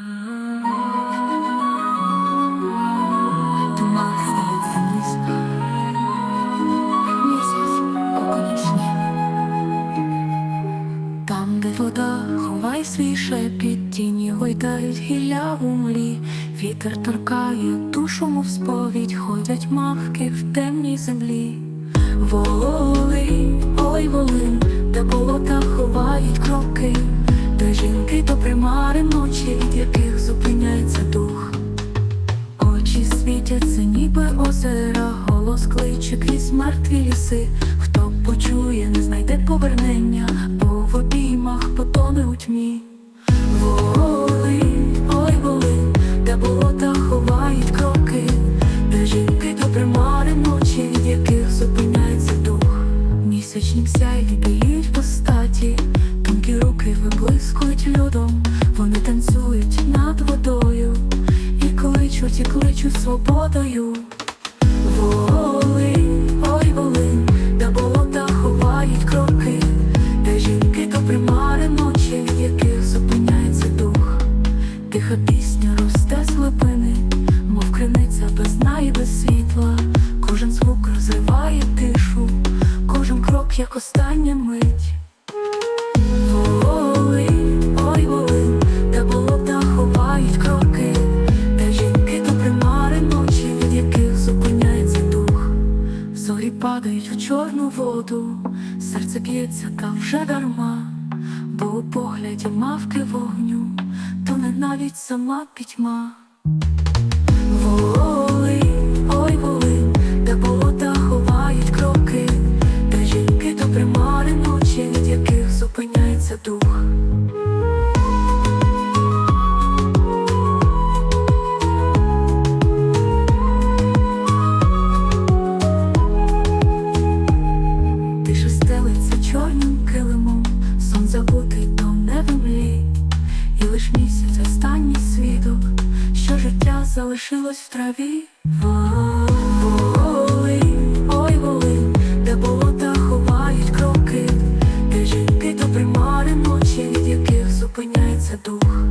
Там, де вода ховає свій шепіт, гойдають гілля у млі, вітер торкає душу, мов сповідь, ходять мавки в темній землі. Волинь, озера, голос кличе крізь мертві ліси. Хто почує, не знайде повернення, бо в обіймах потоне у тьмі. Волинь, ой волинь, де болота ховають кроки, де жінки до примари ночі, від яких зупиняється дух. Місячні сяйві біліють постаті, тонкі руки виблискують льодом, вони танцюють над водою і кличуть, і кличуть свободою. Як остання мить. Волинь, ой волинь, де болота ховають кроки, де жінки примари ночі, від яких зупиняється дух. Зорі падають у чорну воду, серце б'ється та вже дарма, бо у погляді мавки вогню, то не навіть сама пітьма. Волинь, залишилось в траві. Ой волинь, де болота ховають кроки, де жінки то примари ночі, від яких зупиняється дух.